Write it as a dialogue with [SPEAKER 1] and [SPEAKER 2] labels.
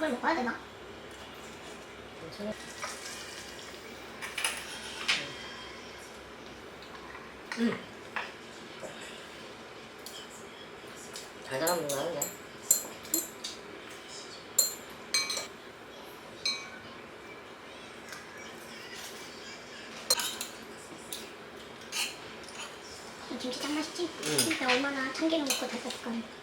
[SPEAKER 1] 밥을 먹어야 되나?
[SPEAKER 2] 음. 달달한 거 나는데.
[SPEAKER 1] 이 김치 짱 맛있지?
[SPEAKER 2] 응.
[SPEAKER 1] 진짜 얼마나 참기름 먹고 다 썼을까.